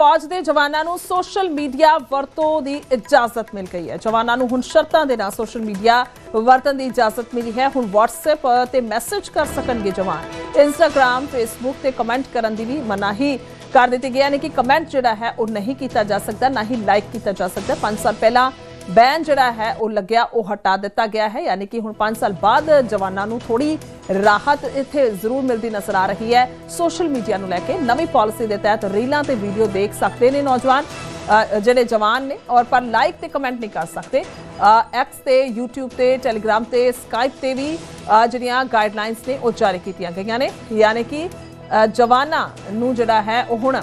ਫੌਜ ਦੇ ਜਵਾਨਾਂ ਨੂੰ ਸੋਸ਼ਲ ਮੀਡੀਆ ਵਰਤੋਂ ਦੀ ਇਜਾਜ਼ਤ ਮਿਲ ਗਈ ਹੈ। ਜਵਾਨਾਂ ਨੂੰ ਹੁਣ ਸ਼ਰਤਾਂ ਦੇ ਨਾਲ ਸੋਸ਼ਲ ਮੀਡੀਆ ਵਰਤਣ ਦੀ ਇਜਾਜ਼ਤ ਮਿਲੀ ਹੈ। ਹੁਣ WhatsApp ਤੇ ਮੈਸੇਜ ਕਰ ਸਕਣਗੇ ਜਵਾਨ। Instagram, Facebook ਤੇ ਕਮੈਂਟ ਕਰਨ ਦੀ ਵੀ ਮਨਾਹੀ ਕਰ ਦਿੱਤੀ ਗਈ ਹੈ। ਯਾਨੀ ਕਿ ਕਮੈਂਟ ਜਿਹੜਾ ਹੈ ਉਹ ਨਹੀਂ ਕੀਤਾ ਜਾ ਸਕਦਾ, ਨਾ ਹੀ ਲਾਈਕ ਕੀਤਾ ਜਾ ਸਕਦਾ। 5 ਸਾਲ ਪਹਿਲਾਂ ਬੈਨ ਜਿਹੜਾ ਹੈ, ਉਹ ਲੱਗਿਆ, ਉਹ ਹਟਾ ਦਿੱਤਾ ਗਿਆ ਹੈ। ਯਾਨੀ ਕਿ ਹੁਣ 5 ਸਾਲ ਬਾਅਦ ਜਵਾਨਾਂ ਨੂੰ ਥੋੜੀ ਰਾਹਤ ਇੱਥੇ ਜ਼ਰੂਰ ਮਿਲਦੀ ਨਜ਼ਰ ਆ ਰਹੀ ਹੈ। ਸੋਸ਼ਲ ਮੀਡੀਆ ਨੂੰ ਲੈ ਕੇ ਨਵੀਂ ਪਾਲਿਸੀ ਦੇ ਤਹਿਤ ਰੀਲਾਂ ਤੇ ਵੀਡੀਓ ਦੇਖ ਸਕਦੇ ਨੇ ਨੌਜਵਾਨ ਜਿਹੜੇ ਜਵਾਨ ਨੇ। ਔਰ ਪਰ ਲਾਈਕ ਤੇ ਕਮੈਂਟ ਨਹੀਂ ਕਰ ਸਕਦੇ। ਐਕਸ ਤੇ YouTube ਤੇ, Telegram ਤੇ, Skype ਤੇ ਵੀ ਜਿਹੜੀਆਂ ਗਾਈਡਲਾਈਨਸ ਨੇ, ਉਹ ਜਾਰੀ ਕੀਤੀਆਂ ਗਈਆਂ ਨੇ। ਯਾਨੀ ਕਿ ਜਵਾਨਾਂ ਨੂੰ ਜਿਹੜਾ ਹੈ, ਉਹ ਹੁਣ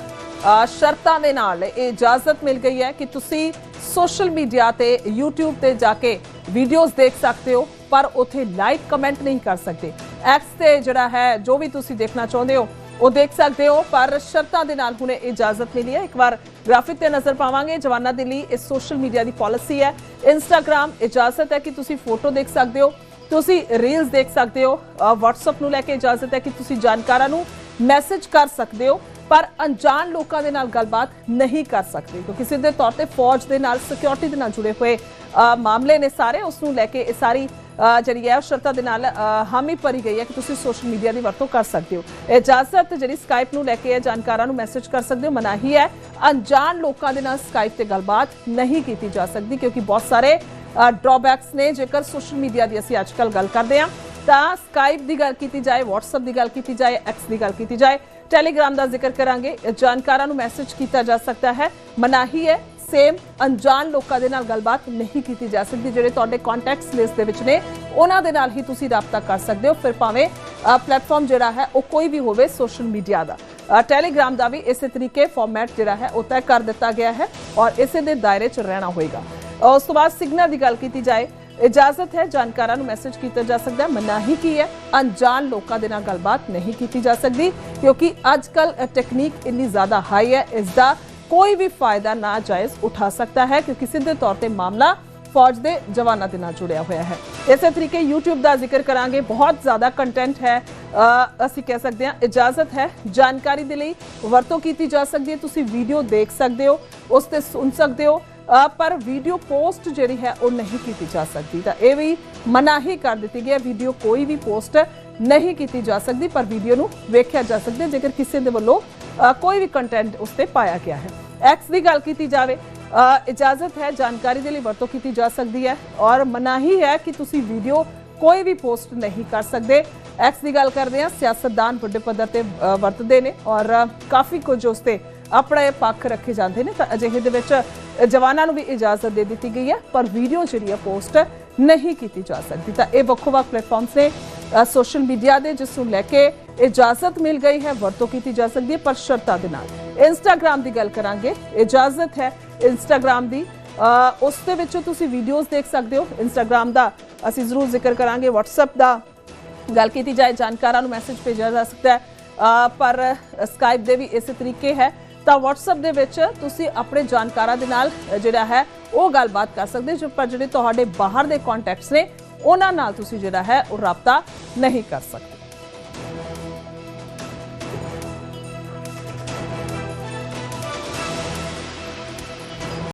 ਸ਼ਰਤਾਂ ਦੇ ਨਾਲ ਇਹ ਇਜਾਜ਼ਤ ਮਿਲ ਗਈ ਹੈ ਕਿ ਤੁਸੀਂ ਸੋਸ਼ਲ ਮੀਡੀਆ ਤੇ YouTube ਤੇ ਜਾ ਕੇ ਵੀਡੀਓਜ਼ ਦੇਖ ਸਕਦੇ ਹੋ ਪਰ ਉਥੇ ਲਾਈਕ ਕਮੈਂਟ ਨਹੀਂ ਕਰ ਸਕਦੇ। ਐਕਸ ਤੇ ਜਿਹੜਾ ਹੈ ਜੋ ਵੀ ਤੁਸੀਂ ਦੇਖਣਾ ਚਾਹੁੰਦੇ ਹੋ ਉਹ ਦੇਖ ਸਕਦੇ ਹੋ ਪਰ ਸ਼ਰਤਾਂ ਦੇ ਨਾਲ ਹੁਣੇ ਇਜਾਜ਼ਤ ਮਿਲੀ ਹੈ। ਇੱਕ ਵਾਰ ਗ੍ਰਾਫਿਕ ਤੇ ਨਜ਼ਰ ਪਾਵਾਂਗੇ। ਜਵਾਨਾਂ ਦੇ ਲਈ ਇਹ ਸੋਸ਼ਲ ਮੀਡੀਆ ਦੀ ਪਾਲਿਸੀ ਹੈ। ਇੰਸਟਾਗ੍ਰam ਇਜਾਜ਼ਤ ਹੈ ਕਿ ਤੁਸੀਂ ਫੋਟੋ ਦੇਖ ਸਕਦੇ ਹੋ। ਤੁਸੀਂ ਰੀਲਸ ਦੇਖ ਸਕਦੇ ਹੋ। ਅ, WhatsApp ਨੂੰ ਲੈ ਕੇ ਇਜਾਜ਼ਤ ਹੈ ਕਿ ਤੁਸੀਂ ਜਾਣਕਾਰਾਂ ਨੂੰ ਮੈਸੇਜ ਕਰ ਸਕਦੇ ਹੋ। ਪਰ ਅਣਜਾਣ ਲੋਕਾਂ ਦੇ ਨਾਲ ਗੱਲਬਾਤ ਨਹੀਂ ਕਰ ਸਕਦੇ, ਕਿਉਂਕਿ ਸਿੱਧੇ ਤੌਰ ਤੇ ਫੌਜ ਦੇ ਨਾਲ ਸਿਕਿਉਰਿਟੀ ਦੇ ਨਾਲ ਜੁੜੇ ਹੋਏ ਮਾਮਲੇ ਨੇ ਸਾਰੇ ਉਸ ਨੂੰ ਲੈ ਕੇ ਇਹ ਸਾਰੀ ਜਿਹੜੀ ਹੈ ਉਹ ਸ਼ਰਤਾਂ ਦੇ ਨਾਲ ਹਾਮੀ ਭਰੀ ਗਈ ਹੈ ਕਿ ਤੁਸੀਂ ਸੋਸ਼ਲ ਮੀਡੀਆ ਦੀ ਵਰਤੋਂ ਕਰ ਸਕਦੇ ਹੋ। ਇਜਾਜ਼ਤ ਜਿਹੜੀ ਸਕਾਈਪ ਨੂੰ ਲੈ ਕੇ ਹੈ ਜਾਣਕਾਰਾਂ ਨੂੰ ਮੈਸੇਜ ਕਰ ਸਕਦੇ ਹੋ ਮਨਾਹੀ ਹੈ ਅਣਜਾਣ ਲੋਕਾਂ ਦੇ ਨਾਲ ਸਕਾਈਪ ਤੇ ਗੱਲਬਾਤ ਨਹੀਂ ਕੀਤੀ ਜਾ ਸਕਦੀ, ਕਿਉਂਕਿ ਬਹੁਤ ਸਾਰੇ ਡਰਾਬੈਕਸ ਨੇ, ਜੇਕਰ ਸੋਸ਼ਲ ਮੀਡੀਆ ਦੀ ਅਸੀਂ ਅੱਜਕੱਲ ਗੱਲ ਕਰਦੇ ਹਾਂ, ਤਾਂ ਸਕਾਈਪ ਦੀ ਗੱਲ ਕੀਤੀ ਜਾਏ, WhatsApp ਦੀ ਗੱਲ ਕੀਤੀ ਜਾਏ, X ਦੀ ਗੱਲ ਕੀਤੀ ਜਾਏ ਟੈਲੀਗ੍ਰਾਮ ਦਾ ਜ਼ਿਕਰ ਕਰਾਂਗੇ। ਜਾਣਕਾਰਾਂ ਨੂੰ ਮੈਸੇਜ ਕੀਤਾ ਜਾ ਸਕਦਾ ਹੈ। ਮਨਾਹੀ ਹੈ ਸੇਮ ਅਣਜਾਣ ਲੋਕਾਂ ਦੇ ਨਾਲ ਗੱਲਬਾਤ ਨਹੀਂ ਕੀਤੀ ਜਾ ਸਕਦੀ, ਜਿਹੜੇ ਤੁਹਾਡੇ ਕੰਟੈਕਟਸ ਲਿਸਟ ਦੇ ਵਿੱਚ ਨੇ, ਉਹਨਾਂ ਦੇ ਨਾਲ ਹੀ ਤੁਸੀਂ ਰਾਬਤਾ ਕਰ ਸਕਦੇ ਹੋ। ਫਿਰ ਭਾਵੇਂ ਪਲੇਟਫਾਰਮ ਜਿਹੜਾ ਹੈ, ਉਹ ਕੋਈ ਵੀ ਹੋਵੇ ਸੋਸ਼ਲ ਮੀਡੀਆ ਦਾ। ਟੈਲੀਗ੍ਰਾਮ ਦਾ ਵੀ ਇਸੇ ਤਰੀਕੇ ਫਾਰਮੈਟ ਜਿਹੜਾ ਹੈ, ਉਹ ਤੈਅ ਕਰ ਦਿੱਤਾ ਗਿਆ ਹੈ ਔਰ ਇਸੇ ਦੇ ਦਾਇਰੇ 'ਚ ਰਹਿਣਾ ਹੋਏਗਾ। ਉਸ ਤੋਂ ਬਾਅਦ ਸਿਗਨਲ ਦੀ ਗੱਲ ਕੀਤੀ ਜਾਏ ਇਜਾਜ਼ਤ ਹੈ, ਜਾਣਕਾਰਾਂ ਨੂੰ ਮੈਸੇਜ ਕੀਤਾ ਜਾ ਸਕਦਾ ਹੈ ਮਨਾਹੀ ਕੀ ਹੈ, ਅਣਜਾਣ ਲੋਕਾਂ ਦੇ ਨਾਲ ਗੱਲਬਾਤ ਨਹੀਂ ਕੀਤੀ ਜਾ ਸਕਦੀ, ਕਿਉਂਕਿ ਅੱਜ ਕੱਲ ਟੈਕਨੀਕ ਇੰਨੀ ਜ਼ਿਆਦਾ ਹਾਈ ਹੈ, ਇਸ ਦਾ ਕੋਈ ਵੀ ਫਾਇਦਾ ਨਾ ਜਾਇਜ਼ ਉਠਾ ਸਕਦਾ ਹੈ, ਕਿਉਂਕਿ ਸਿੱਧੇ ਤੌਰ ਤੇ ਮਾਮਲਾ ਫੌਜ ਦੇ ਜਵਾਨਾਂ ਦੇ ਨਾਲ ਜੁੜਿਆ ਹੋਇਆ ਹੈ। ਇਸੇ ਤਰੀਕੇ YouTube ਦਾ ਜ਼ਿਕਰ ਕਰਾਂਗੇ, ਬਹੁਤ ਜ਼ਿਆਦਾ ਕੰਟੈਂਟ ਹੈ ਅਸੀਂ ਕਹਿ ਸਕਦੇ ਹਾਂ, ਇਜਾਜ਼ਤ ਹੈ, ਜਾਣਕਾਰੀ ਦੇ ਲਈ ਵਰਤੋਂ ਕੀਤੀ ਜਾ ਸਕਦੀ ਹੈ, ਤੁਸੀਂ ਵੀਡੀਓ ਦੇਖ ਸਕਦੇ ਹੋ, ਉਸ ਤੇ ਸੁਣ ਸਕਦੇ ਹੋ ਪਰ ਵੀਡੀਓ ਪੋਸਟ ਜਿਹੜੀ ਹੈ, ਉਹ ਨਹੀਂ ਕੀਤੀ ਜਾ ਸਕਦੀ। ਤਾਂ ਇਹ ਵੀ ਮਨਾਹੀ ਕਰ ਦਿੱਤੀ ਗਈ ਹੈ। ਵੀਡੀਓ ਕੋਈ ਵੀ ਪੋਸਟ ਨਹੀਂ ਕੀਤੀ ਜਾ ਸਕਦੀ, ਪਰ ਵੀਡੀਓ ਨੂੰ ਵੇਖਿਆ ਜਾ ਸਕਦਾ ਜੇਕਰ ਕਿਸੇ ਦੇ ਵੱਲੋਂ ਕੋਈ ਵੀ ਕੰਟੈਂਟ ਉਸ ਤੇ ਪਾਇਆ ਗਿਆ ਹੈ। ਐਕਸ ਦੀ ਗੱਲ ਕੀਤੀ ਜਾਵੇ ਇਜਾਜ਼ਤ ਹੈ, ਜਾਣਕਾਰੀ ਦੇ ਲਈ ਵਰਤੋਂ ਕੀਤੀ ਜਾ ਸਕਦੀ ਹੈ। ਔਰ ਮਨਾਹੀ ਹੈ ਕਿ ਤੁਸੀਂ ਵੀਡੀਓ ਕੋਈ ਵੀ ਪੋਸਟ ਨਹੀਂ ਕਰ ਸਕਦੇ। ਐਕਸ ਦੀ ਗੱਲ ਕਰਦੇ ਹਾਂ, ਸਿਆਸਤਦਾਨ ਵੱਡੇ ਪੱਧਰ ਤੇ ਵਰਤਦੇ ਨੇ। ਔਰ ਕਾਫੀ ਕੁਝ ਉਸ ਤੇ ਆਪਣੇ ਪੱਖ ਰੱਖੇ ਜਾਂਦੇ ਨੇ ਤਾਂ ਅਜਿਹੇ ਦੇ ਵਿੱਚ ਜਵਾਨਾਂ ਨੂੰ ਵੀ ਇਜਾਜ਼ਤ ਦੇ ਦਿੱਤੀ ਗਈ ਹੈ, ਪਰ ਵੀਡੀਓ ਜਿਹੜੀ ਹੈ ਪੋਸਟ ਨਹੀਂ ਕੀਤੀ ਜਾ ਸਕਦੀ। ਤਾਂ ਇਹ ਵੱਖੋ-ਵੱਖ ਪਲੇਟਫਾਰਮਸ ਨੇ ਸੋਸ਼ਲ ਮੀਡੀਆ ਦੇ ਜਿਸ ਨੂੰ ਲੈ ਕੇ ਇਜਾਜ਼ਤ ਮਿਲ ਗਈ ਹੈ, ਵਰਤੋਂ ਕੀਤੀ ਜਾ ਸਕਦੀ ਹੈ, ਪਰ ਸ਼ਰਤਾਂ ਦੇ ਨਾਲ। ਇੰਸਟਾਗ੍ਰam ਦੀ ਗੱਲ ਕਰਾਂਗੇ, ਇਜਾਜ਼ਤ ਹੈ ਇੰਸਟਾਗ੍ਰam ਦੀ। ਉਸ ਦੇ ਵਿੱਚੋਂ ਤੁਸੀਂ ਵੀਡੀਓਜ਼ ਦੇਖ ਸਕਦੇ ਹੋ। ਇੰਸਟਾਗ੍ਰam ਦਾ ਅਸੀਂ ਜ਼ਰੂਰ ਜ਼ਿਕਰ ਕਰਾਂਗੇ, WhatsApp ਦਾ ਗੱਲ ਕੀਤੀ ਜਾਏ, ਜਾਣਕਾਰਾਂ ਨੂੰ ਮੈਸੇਜ ਭੇਜਿਆ ਜਾ ਸਕਦਾ ਹੈ। ਪਰ ਸਕਾਈਪ ਦੇ ਵੀ ਇਸੇ ਤਰੀਕੇ ਹੈ। ਤਾਂ WhatsApp ਦੇ ਵਿੱਚ ਤੁਸੀਂ ਆਪਣੇ ਜਾਣਕਾਰਾਂ ਦੇ ਨਾਲ ਜਿਹੜਾ ਹੈ, ਉਹ ਗੱਲਬਾਤ ਕਰ ਸਕਦੇ ਜੋ ਪਰ ਜਿਹੜੇ ਤੁਹਾਡੇ ਬਾਹਰ ਦੇ ਕੰਟੈਕਟਸ ਨੇ, ਉਹਨਾਂ ਨਾਲ ਤੁਸੀਂ ਜਿਹੜਾ ਹੈ, ਉਹ ਰਾਬਤਾ ਨਹੀਂ ਕਰ ਸਕਦੇ।